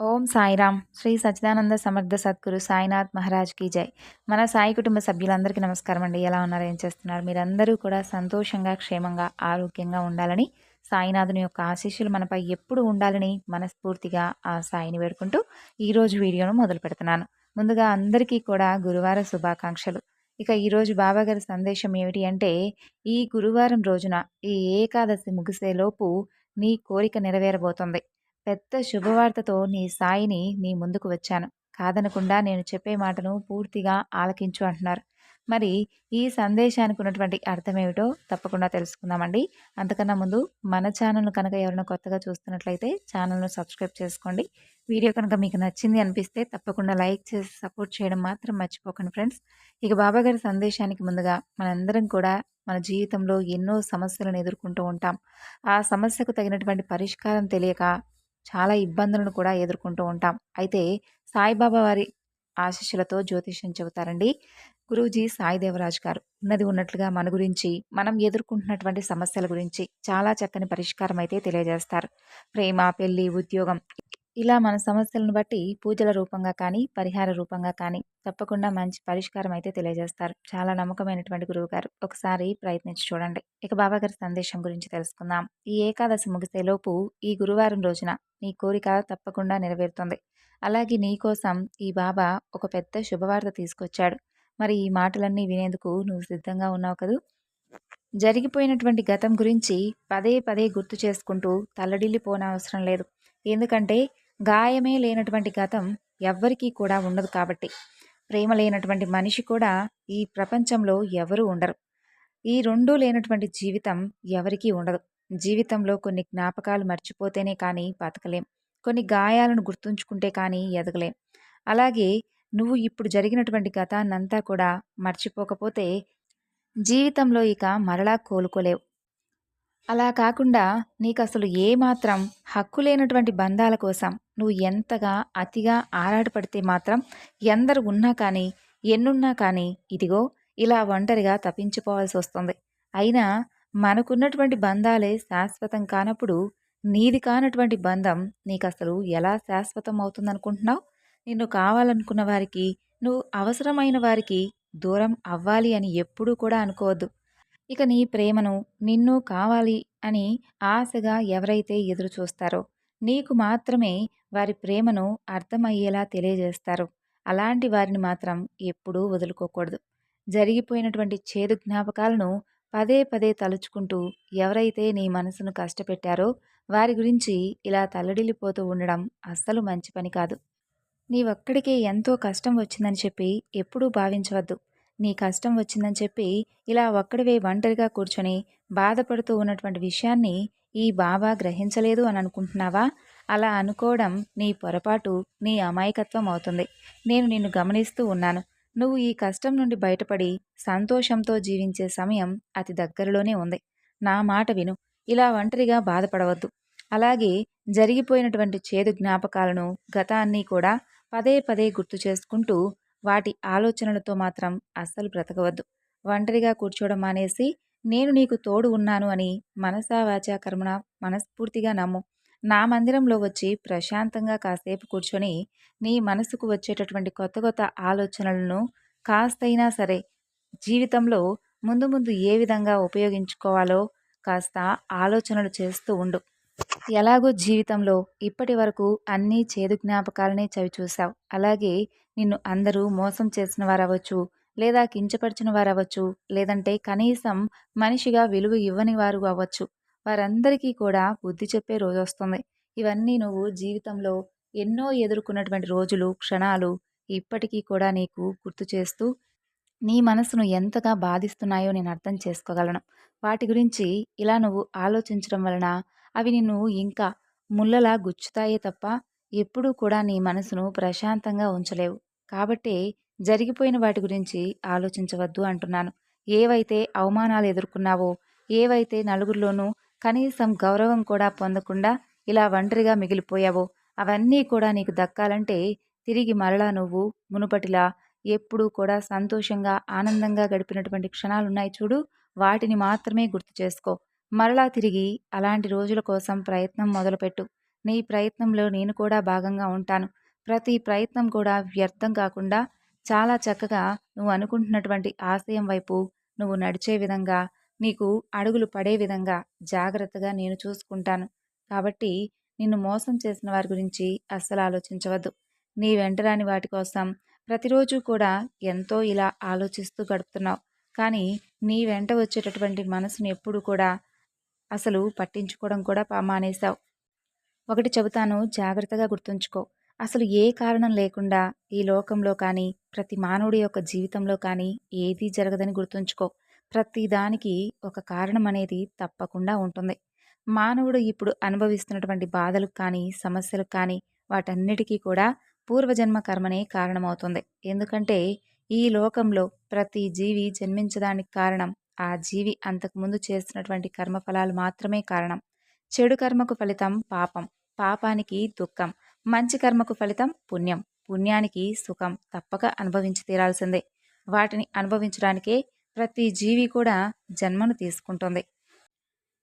ఓం సాయిరామ్. శ్రీ సచ్చిదానంద సమర్థ సద్గురు సాయినాథ్ మహారాజ్ కీ జై. మన సాయి కుటుంబ సభ్యులందరికీ నమస్కారం అండి. ఎలా ఉన్నారు? ఏం చేస్తున్నారు? మీరందరూ కూడా సంతోషంగా క్షేమంగా ఆరోగ్యంగా ఉండాలని సాయినాథుని యొక్క ఆశీస్సులు మనపై ఎప్పుడు ఉండాలని మనస్ఫూర్తిగా ఆ సాయిని వేడుకుంటూ ఈరోజు వీడియోను మొదలు పెడుతున్నాను. ముందుగా అందరికీ కూడా గురువార శుభాకాంక్షలు. ఇక ఈరోజు బాబాగారి సందేశం ఏమిటి అంటే ఈ గురువారం రోజున ఈ ఏకాదశి ముగిసేలోపు నీ కోరిక నెరవేరబోతుంది. పెద్ద శుభవార్తతో నీ సాయిని నీ ముందుకు వచ్చాను. కాదనకుండా నేను చెప్పే మాటను పూర్తిగా ఆలకించు అంటున్నారు. మరి ఈ సందేశానికి ఉన్నటువంటి అర్థమేమిటో తప్పకుండా తెలుసుకుందామండి. అంతకన్నా ముందు మన ఛానల్ను కనుక ఎవరైనా కొత్తగా చూస్తున్నట్లయితే ఛానల్ను సబ్స్క్రైబ్ చేసుకోండి. వీడియో కనుక మీకు నచ్చింది అనిపిస్తే తప్పకుండా లైక్ చేసి సపోర్ట్ చేయడం మాత్రం మర్చిపోకండి ఫ్రెండ్స్. ఇక బాబా గారి సందేశానికి ముందుగా మనందరం కూడా మన జీవితంలో ఎన్నో సమస్యలను ఎదుర్కొంటూ ఉంటాం. ఆ సమస్యకు తగినటువంటి పరిష్కారం తెలియక చాలా ఇబ్బందులను కూడా ఎదుర్కొంటూ ఉంటాం. అయితే సాయిబాబా వారి ఆశీస్సులతో జ్యోతిష్యం చెబుతారండి. గురూజీ సాయిదేవరాజ్ గారు ఉన్నది ఉన్నట్లుగా మన గురించి మనం ఎదుర్కొంటున్నటువంటి సమస్యల గురించి చాలా చక్కని పరిష్కారం అయితే తెలియజేస్తారు. ప్రేమ పెళ్ళి ఉద్యోగం ఇలా మన సమస్యలను బట్టి పూజల రూపంగా కానీ పరిహార రూపంగా కానీ తప్పకుండా మంచి పరిష్కారం అయితే తెలియజేస్తారు. చాలా నమ్మకమైనటువంటి గురువు గారు. ఒకసారి ప్రయత్నించి చూడండి. ఇక బాబాగారి సందేశం గురించి తెలుసుకుందాం. ఈ ఏకాదశి ముగిసేలోపు ఈ గురువారం రోజున నీ కోరిక తప్పకుండా నెరవేరుతుంది. అలాగే నీ కోసం ఈ బాబా ఒక పెద్ద శుభవార్త తీసుకొచ్చాడు. మరి ఈ మాటలన్నీ వినేందుకు నువ్వు సిద్ధంగా ఉన్నావు కదూ? జరిగిపోయినటువంటి గతం గురించి పదే పదే గుర్తు చేసుకుంటూ తల్లడిల్లిపోనవసరం లేదు. ఎందుకంటే గాయమే లేనటువంటి గతం ఎవ్వరికీ కూడా ఉండదు కాబట్టి. ప్రేమ లేనటువంటి మనిషి కూడా ఈ ప్రపంచంలో ఎవరూ ఉండరు. ఈ రెండూ లేనటువంటి జీవితం ఎవరికీ ఉండదు. జీవితంలో కొన్ని జ్ఞాపకాలు మర్చిపోతేనే కానీ బతకలేం. కొన్ని గాయాలను గుర్తుంచుకుంటే కానీ ఎదగలేం. అలాగే నువ్వు ఇప్పుడు జరిగినటువంటి గతాన్నంతా కూడా మర్చిపోకపోతే జీవితంలో ఇక మరలా కోలుకోలేవు. అలా కాకుండా నీకు అసలు ఏమాత్రం హక్కు లేనటువంటి బంధాల కోసం నువ్వు ఎంతగా అతిగా ఆరాటపడితే మాత్రం ఎందరు ఉన్నా కానీ ఎన్నున్నా కానీ ఇదిగో ఇలా ఒంటరిగా తప్పించుకోవాల్సి వస్తుంది. అయినా మనకున్నటువంటి బంధాలే శాశ్వతం కానప్పుడు నీది కానటువంటి బంధం నీకు అసలు ఎలా శాశ్వతం అవుతుందనుకుంటున్నావు? నిన్ను కావాలనుకున్న వారికి నువ్వు అవసరమైన వారికి దూరం అవ్వాలి అని ఎప్పుడూ కూడా అనుకోవద్దు. ఇక నీ ప్రేమను నిన్ను కావాలి అని ఆశగా ఎవరైతే ఎదురు చూస్తారో నీకు మాత్రమే వారి ప్రేమను అర్థమయ్యేలా తెలియజేస్తారు. అలాంటి వారిని మాత్రం ఎప్పుడూ వదులుకోకూడదు. జరిగిపోయినటువంటి చేదు జ్ఞాపకాలను పదే పదే తలుచుకుంటూ ఎవరైతే నీ మనసును కష్టపెట్టారో వారి గురించి ఇలా తల్లడిల్లిపోతూ ఉండడం అస్సలు మంచి పని కాదు. నీవొక్కడికే ఎంతో కష్టం వచ్చిందని చెప్పి ఎప్పుడూ భావించవద్దు. నీ కష్టం వచ్చిందని చెప్పి ఇలా ఒక్కడివే ఒంటరిగా కూర్చొని బాధపడుతూ ఉన్నటువంటి విషయాన్ని ఈ బాబా గ్రహించలేదు అని అనుకుంటున్నావా? అలా అనుకోవడం నీ పొరపాటు నీ అమాయకత్వం అవుతుంది. నేను నిన్ను గమనిస్తూ ఉన్నాను. నువ్వు ఈ కష్టం నుండి బయటపడి సంతోషంతో జీవించే సమయం అతి దగ్గరలోనే ఉంది. నా మాట విను. ఇలా ఒంటరిగా బాధపడవద్దు. అలాగే జరిగిపోయినటువంటి చేదు జ్ఞాపకాలను గతాన్ని కూడా పదే పదే గుర్తు చేసుకుంటూ వాటి ఆలోచనలతో మాత్రం అస్సలు బ్రతకవద్దు. ఒంటరిగా కూర్చోవడం మానేసి నేను నీకు తోడు ఉన్నాను అని మనసా వాచా కర్మణ మనస్ఫూర్తిగా నమ్ము. నా మందిరంలో వచ్చి ప్రశాంతంగా కాసేపు కూర్చొని నీ మనసుకు వచ్చేటటువంటి కొత్త కొత్త ఆలోచనలను కాస్తైనా సరే జీవితంలో ముందు ముందు ఏ విధంగా ఉపయోగించుకోవాలో కాస్త ఆలోచనలు చేస్తూ ఉండు. ఎలాగో జీవితంలో ఇప్పటి వరకు అన్నీ చేదు జ్ఞాపకాలనే చవి చూసావు అలాగే నిన్ను అందరూ మోసం చేసిన వారవచ్చు లేదా కించపరిచిన వారు అవ్వచ్చు లేదంటే కనీసం మనిషిగా విలువ ఇవ్వని వారు అవ్వచ్చు. వారందరికీ కూడా బుద్ధి చెప్పే రోజు వస్తుంది. ఇవన్నీ నువ్వు జీవితంలో ఎన్నో ఎదుర్కొన్నటువంటి రోజులు క్షణాలు ఇప్పటికీ కూడా నీకు గుర్తు చేస్తూ నీ మనసును ఎంతగా బాధిస్తున్నాయో నేను అర్థం చేసుకోగలను. వాటి గురించి ఇలా నువ్వు ఆలోచించడం వలన అవి నిన్ను ఇంకా ముళ్ళలా గుచ్చుతాయే తప్ప ఎప్పుడూ కూడా నీ మనసును ప్రశాంతంగా ఉంచలేవు. కాబట్టే జరిగిపోయిన వాటి గురించి ఆలోచించవద్దు అంటున్నాను. ఏవైతే అవమానాలు ఎదుర్కొన్నావో ఏవైతే నలుగురిలోనూ కనీసం గౌరవం కూడా పొందకుండా ఇలా ఒంటరిగా మిగిలిపోయావో అవన్నీ కూడా నీకు దక్కాలంటే తిరిగి మరలా నువ్వు మునుపటిలా ఎప్పుడూ కూడా సంతోషంగా ఆనందంగా గడిపినటువంటి క్షణాలున్నాయి చూడు. వాటిని మాత్రమే గుర్తు చేసుకో. మరలా తిరిగి అలాంటి రోజుల కోసం ప్రయత్నం మొదలుపెట్టు. నీ ప్రయత్నంలో నేను కూడా భాగంగా ఉంటాను. ప్రతి ప్రయత్నం కూడా వ్యర్థం కాకుండా చాలా చక్కగా నువ్వు అనుకుంటున్నటువంటి ఆశయం వైపు నువ్వు నడిచే విధంగా నీకు అడుగులు పడే విధంగా జాగ్రత్తగా నేను చూసుకుంటాను. కాబట్టి నిన్ను మోసం చేసిన వారి గురించి అస్సలు ఆలోచించవద్దు. నీ వెంటరాని వాటి కోసం ప్రతిరోజు కూడా ఎంతో ఇలా ఆలోచిస్తూ గడుపుతున్నావు. కానీ నీ వెంట వచ్చేటటువంటి మనసును ఎప్పుడు కూడా అసలు పట్టించుకోవడం కూడా మానేశావు. ఒకటి చెబుతాను జాగ్రత్తగా గుర్తుంచుకో. అసలు ఏ కారణం లేకుండా ఈ లోకంలో కానీ ప్రతి మానవుడి యొక్క జీవితంలో కానీ ఏదీ జరగదని గుర్తుంచుకో. ప్రతి దానికి ఒక కారణం అనేది తప్పకుండా ఉంటుంది. మానవుడు ఇప్పుడు అనుభవిస్తున్నటువంటి బాధలకు కానీ సమస్యలకు కానీ వాటన్నిటికీ కూడా పూర్వజన్మ కర్మనే కారణమవుతుంది. ఎందుకంటే ఈ లోకంలో ప్రతి జీవి జన్మించడానికి కారణం ఆ జీవి అంతకుముందు చేస్తున్నటువంటి కర్మఫలాలు మాత్రమే కారణం. చెడు కర్మకు ఫలితం పాపం. పాపానికి దుఃఖం. మంచి కర్మకు ఫలితం పుణ్యం. పుణ్యానికి సుఖం తప్పక అనుభవించి తీరాల్సిందే. వాటిని అనుభవించడానికే ప్రతి జీవి కూడా జన్మను తీసుకుంటుంది.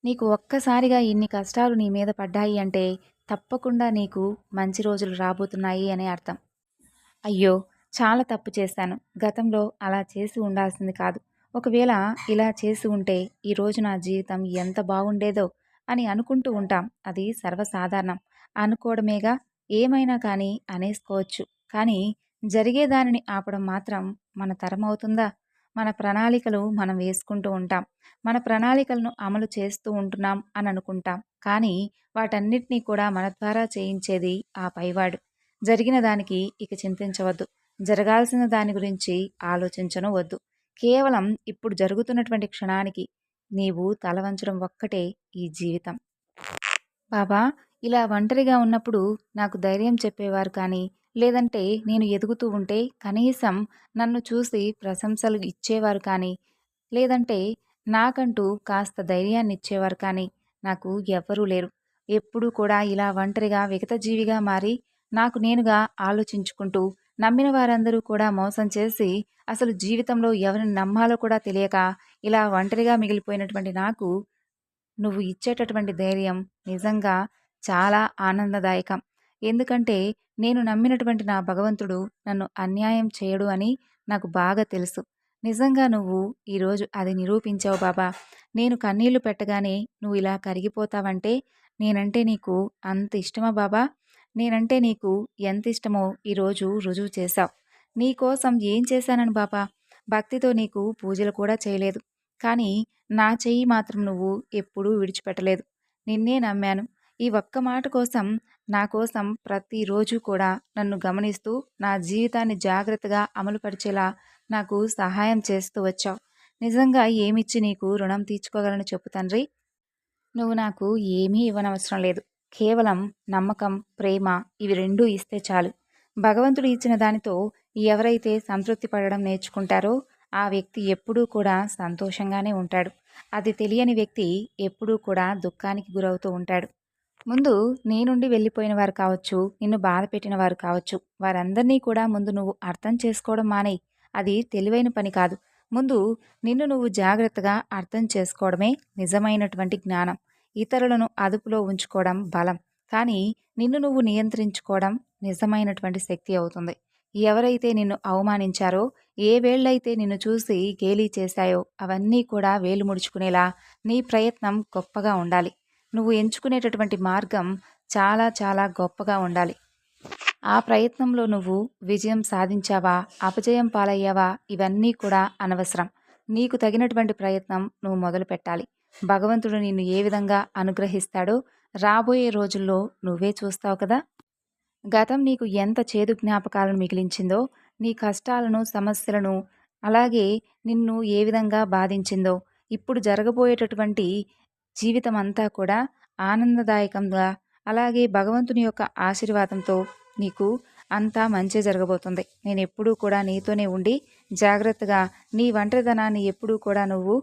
నీకు ఒక్కసారిగా ఇన్ని కష్టాలు నీ మీద పడ్డాయి అంటే తప్పకుండా నీకు మంచి రోజులు రాబోతున్నాయి అనే అర్థం. అయ్యో చాలా తప్పు చేశాను. గతంలో అలా చేసి ఉండాల్సింది కాదు. ఒకవేళ ఇలా చేసి ఉంటే ఈరోజు నా జీవితం ఎంత బాగుండేదో అని అనుకుంటూ ఉంటాం. అది సర్వసాధారణం. అనుకోవడమేగా ఏమైనా కానీ అనేసుకోవచ్చు. కానీ జరిగేదానిని ఆపడం మాత్రం మన తరం అవుతుందా? మన ప్రణాళికలు మనం వేసుకుంటూ ఉంటాం. మన ప్రణాళికలను అమలు చేస్తూ ఉంటున్నాం అని అనుకుంటాం. కానీ వాటన్నిటినీ కూడా మన ద్వారా చేయించేది ఆ పైవాడు. జరిగిన దానికి ఇక చింతించవద్దు. జరగాల్సిన దాని గురించి ఆలోచించను వద్దు కేవలం ఇప్పుడు జరుగుతున్నటువంటి క్షణానికి నీవు తలవంచడం ఒక్కటే ఈ జీవితం. బాబా ఇలా ఒంటరిగా ఉన్నప్పుడు నాకు ధైర్యం చెప్పేవారు కానీ లేదంటే నేను ఎదుగుతూ ఉంటే కనీసం నన్ను చూసి ప్రశంసలు ఇచ్చేవారు కానీ లేదంటే నాకంటూ కాస్త ధైర్యాన్ని ఇచ్చేవారు కానీ నాకు ఎవ్వరూ లేరు. ఎప్పుడూ కూడా ఇలా ఒంటరిగా విగతజీవిగా మారి నాకు నేనుగా ఆలోచించుకుంటూ నమ్మిన వారందరూ కూడా మోసం చేసి అసలు జీవితంలో ఎవరిని నమ్మాలో కూడా తెలియక ఇలా ఒంటరిగా మిగిలిపోయినటువంటి నాకు నువ్వు ఇచ్చేటటువంటి ధైర్యం నిజంగా చాలా ఆనందదాయకం. ఎందుకంటే నేను నమ్మినటువంటి నా భగవంతుడు నన్ను అన్యాయం చేయడు అని నాకు బాగా తెలుసు. నిజంగా నువ్వు ఈరోజు అది నిరూపించావు బాబా. నేను కన్నీళ్ళు పెట్టగానే నువ్వు ఇలా కరిగిపోతావంటే నేనంటే నీకు అంత ఇష్టమా బాబా? నేనంటే నీకు ఎంత ఇష్టమో ఈరోజు రుజువు చేశావు. నీ కోసం ఏం చేశానని బాబా? భక్తితో నీకు పూజలు కూడా చేయలేదు. కానీ నా చెయ్యి మాత్రం నువ్వు ఎప్పుడూ విడిచిపెట్టలేదు. నిన్నే నమ్మాను. ఈ ఒక్క మాట కోసం నా కోసం ప్రతిరోజు కూడా నన్ను గమనిస్తూ నా జీవితాన్ని జాగ్రత్తగా అమలుపరిచేలా నాకు సహాయం చేస్తూ వచ్చావు. నిజంగా ఏమిచ్చి నీకు రుణం తీర్చుకోగలను చెప్పు తండ్రి. నువ్వు నాకు ఏమీ ఇవ్వనవసరం లేదు. కేవలం నమ్మకం ప్రేమ ఇవి రెండూ ఇస్తే చాలు. భగవంతుడు ఇచ్చిన దానితో ఎవరైతే సంతృప్తి పడడం నేర్చుకుంటారో ఆ వ్యక్తి ఎప్పుడూ కూడా సంతోషంగానే ఉంటాడు. అది తెలియని వ్యక్తి ఎప్పుడూ కూడా దుఃఖానికి గురవుతూ ఉంటాడు. ముందు నీ నుండి వెళ్ళిపోయిన వారు కావచ్చు నిన్ను బాధ పెట్టిన వారు కావచ్చు వారందరినీ కూడా ముందు నువ్వు అర్థం చేసుకోవడం మానే. అది తెలివైన పని కాదు. ముందు నిన్ను నువ్వు జాగ్రత్తగా అర్థం చేసుకోవడమే నిజమైనటువంటి జ్ఞానం. ఇతరులను అదుపులో ఉంచుకోవడం బలం. కానీ నిన్ను నువ్వు నియంత్రించుకోవడం నిజమైనటువంటి శక్తి అవుతుంది. ఎవరైతే నిన్ను అవమానించారో ఏ వేళ్ళైతే నిన్ను చూసి గేలీ చేశాయో అవన్నీ కూడా వేలు ముడుచుకునేలా నీ ప్రయత్నం గొప్పగా ఉండాలి. నువ్వు ఎంచుకునేటటువంటి మార్గం చాలా చాలా గొప్పగా ఉండాలి. ఆ ప్రయత్నంలో నువ్వు విజయం సాధించావా అపజయం పాలయ్యావా ఇవన్నీ కూడా అనవసరం. నీకు తగినటువంటి ప్రయత్నం నువ్వు మొదలు పెట్టాలి భగవంతుడు నిన్ను ఏ విధంగా అనుగ్రహిస్తాడో రాబోయే రోజుల్లో నువ్వే చూస్తావు కదా. గతం నీకు ఎంత చేదు జ్ఞాపకాలను మిగిలించిందో నీ కష్టాలను సమస్యలను అలాగే నిన్ను ఏ విధంగా బాధించిందో ఇప్పుడు జరగబోయేటటువంటి జీవితం అంతా కూడా ఆనందదాయకంగా అలాగే భగవంతుని యొక్క ఆశీర్వాదంతో నీకు అంతా మంచి జరగబోతుంది. నేను ఎప్పుడూ కూడా నీతోనే ఉండి జాగ్రత్తగా నీ ఒంటరితనాన్ని ఎప్పుడూ కూడా నువ్వు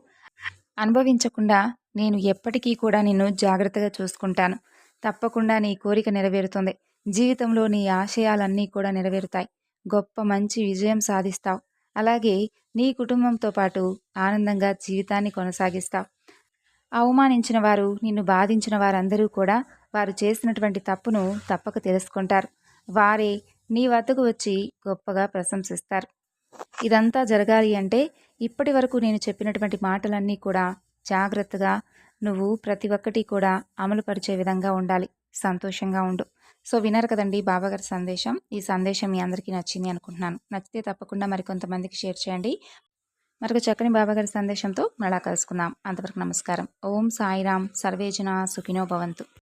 అనుభవించకుండా నేను ఎప్పటికీ కూడా నిన్ను జాగ్రత్తగా చూసుకుంటాను. తప్పకుండా నీ కోరిక నెరవేరుతుంది. జీవితంలో నీ ఆశయాలన్నీ కూడా నెరవేరుతాయి. గొప్ప మంచి విజయం సాధిస్తావు. అలాగే నీ కుటుంబంతో పాటు ఆనందంగా జీవితాన్ని కొనసాగిస్తావు. అవమానించిన వారు నిన్ను బాధించిన వారందరూ కూడా వారు చేసినటువంటి తప్పును తప్పక తెలుసుకుంటారు. వారే నీ వద్దకు వచ్చి గొప్పగా ప్రశంసిస్తారు. ఇదంతా జరగాలి అంటే ఇప్పటి వరకు నేను చెప్పినటువంటి మాటలన్నీ కూడా జాగ్రత్తగా నువ్వు ప్రతి ఒక్కటి కూడా అమలుపరిచే విధంగా ఉండాలి. సంతోషంగా ఉండు. సో విన్నారు కదండి బాబాగారి సందేశం. ఈ సందేశం మీ అందరికీ నచ్చింది అనుకుంటున్నాను. నచ్చితే తప్పకుండా మరికొంతమందికి షేర్ చేయండి. మరొక చక్కని బాబాగారి సందేశంతో మళ్ళా కలుసుకుందాం. అంతవరకు నమస్కారం. ఓం సాయిరామ్ సర్వేజన సుఖినో భవంతు.